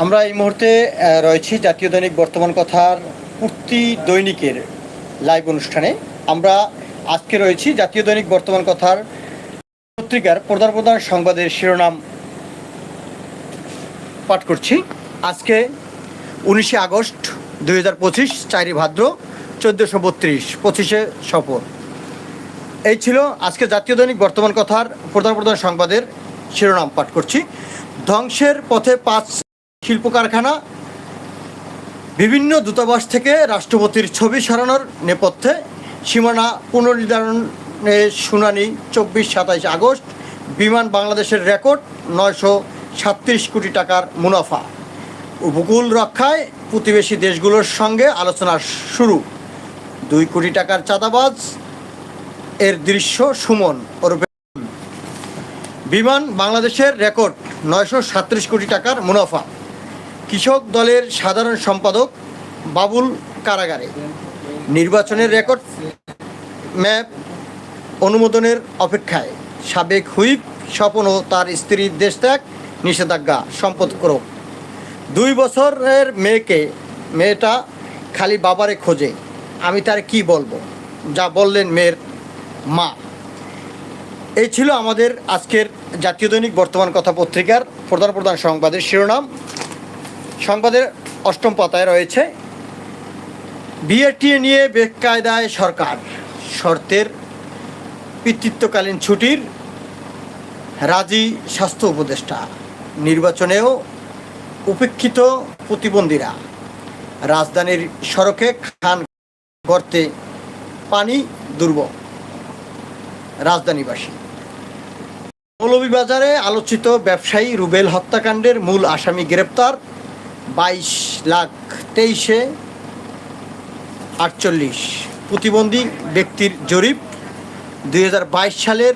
আমরা এই মুহূর্তে রয়েছি জাতীয় দৈনিক বর্তমান কথার প্রতি দৈনিকের লাইভ অনুষ্ঠানে। আমরা আজকে রয়েছি জাতীয় দৈনিক বর্তমান কথার পত্রিকার প্রধান প্রধান সংবাদের শিরোনাম পাঠ করছি। আজকে উনিশে আগস্ট দুই হাজার পঁচিশ চারি ভাদ্র চোদ্দোশো বত্রিশ, পঁচিশে সফর। এই ছিল আজকে জাতীয় দৈনিক বর্তমান কথার প্রধান প্রধান সংবাদের শিরোনাম পাঠ করছি। ধ্বংসের পথে পাঁচ শিল্প কারখানা বিভিন্ন দূতাবাস থেকে রাষ্ট্রপতির ছবি সরানোর নেপথ্যে সীমানা পুনর্নির্ধারণের শুনানি চব্বিশ সাতাইশ আগস্ট, বিমান বাংলাদেশের রেকর্ড নয়শো সাতত্রিশ কোটি টাকার মুনাফা। উপকূল রক্ষায় প্রতিবেশী দেশগুলোর সঙ্গে আলোচনা শুরু। দুই কোটি টাকার চাঁদাবাজ, এর দৃশ্য সুমন ওরূপে বিমান বাংলাদেশের রেকর্ড নয়শো সাতত্রিশ কোটি টাকার মুনাফা। কৃষক দলের সাধারণ সম্পাদক বাবুল কারাগারে। নির্বাচনের রেকর্ড ম্যাপ অনুমোদনের অপেক্ষায়। সাবেক হুইপ স্বপন ও তার স্ত্রীর দেশত্যাগ নিষেধাজ্ঞা সম্পদ করুক দুই বছরের মেয়েকে, মেয়েটা খালি বাবারে খোঁজে। আমি তার কি বলব? যা বললেন মেয়ের মা। এই ছিল আমাদের আজকের জাতীয় দৈনিক বর্তমান কথা পত্রিকার প্রধান প্রধান সংবাদের শিরোনাম। সংবাদের অষ্টম পাতায় রয়েছে বিএটিএ নিয়ে বেকায়দায় সরকার। শর্তের পিতৃত্বকালীন ছুটির রাজি স্বাস্থ্য উপদেষ্টা। নির্বাচনেও উপেক্ষিত প্রতিবন্ধীরা। রাজধানীর সড়কে খান গর্তে পানি দুর্ভোগ। রাজধানীবাসী। মৌলভীবাজারে আলোচিত ব্যবসায়ী রুবেল হত্যাকাণ্ডের মূল আসামি গ্রেপ্তার। বাইশ লাখ তেইশে আটচল্লিশ। প্রতিবন্ধী ব্যক্তির জরিপ, দুই হাজার বাইশ সালের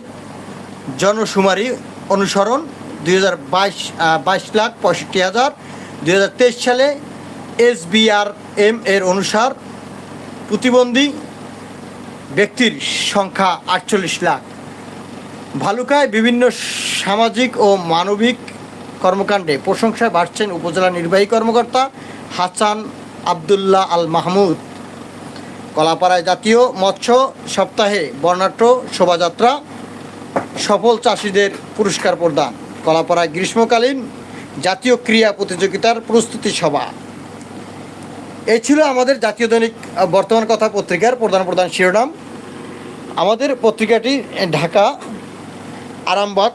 জনশুমারি অনুসরণ, দুই হাজার বাইশ বাইশ লাখ পঁয়ষট্টি হাজার। দুই তেইশ সালে এসবিআর এম এর অনুসার প্রতিবন্ধী ব্যক্তির সংখ্যা আটচল্লিশ লাখ। ভালুকায় বিভিন্ন সামাজিক ও মানবিক কর্মকাণ্ডে প্রশংসায় বাড়ছেন উপজেলা নির্বাহী কর্মকর্তা হাসান আবদুল্লাহ আল মাহমুদ। কলাপাড়ায় জাতীয় মৎস্য সপ্তাহে বর্ণাঢ্য শোভাযাত্রা, সফল চাষিদের পুরস্কার প্রদান। কলাপাড়ায় গ্রীষ্মকালীন জাতীয় ক্রীড়া প্রতিযোগিতার প্রস্তুতি সভা। এই ছিল আমাদের জাতীয় দৈনিক বর্তমান কথা পত্রিকার প্রধান প্রধান শিরোনাম। আমাদের পত্রিকাটি ঢাকা, আরামবাগ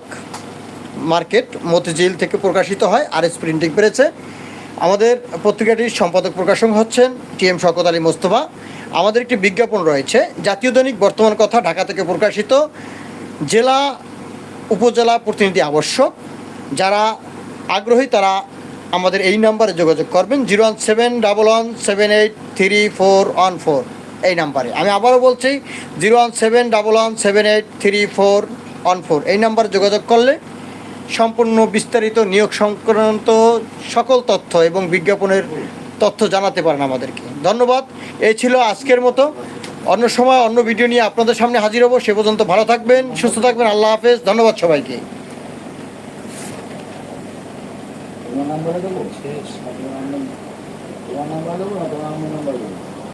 মার্কেট মতিঝিল থেকে প্রকাশিত হয় আর এস প্রিন্টিং পেরেছে। আমাদের পত্রিকাটির সম্পাদক প্রকাশক হচ্ছেন টি এম শকত আলী মোস্তফা। আমাদের একটি বিজ্ঞাপন রয়েছে, জাতীয় দৈনিক বর্তমান কথা ঢাকা থেকে প্রকাশিত। জেলা, উপজেলা প্রতিনিধি আবশ্যক। যারা আগ্রহী তারা আমাদের এই নাম্বারে যোগাযোগ করবেন, zero one seven double one seven eight three four one four এই নাম্বারে। আমি আবারও বলছি, zero one seven double one seven eight three four one four এই নাম্বারে যোগাযোগ করলে সম্পূর্ণ বিস্তারিত নিয়োগ সংক্রান্ত সকল তথ্য এবং বিজ্ঞাপনের তথ্য জানাতে পারেন আমাদেরকে। ধন্যবাদ। এই ছিল আজকের মতো। অন্য সময় অন্য ভিডিও নিয়ে আপনাদের সামনে হাজির হব। সে পর্যন্ত ভালো থাকবেন, সুস্থ থাকবেন। আল্লাহ হাফেজ। ধন্যবাদ সবাইকে। তোমার নাম্বারে দেবো? নাম্বার দেবো না? তোমার নাম্বার দেবো?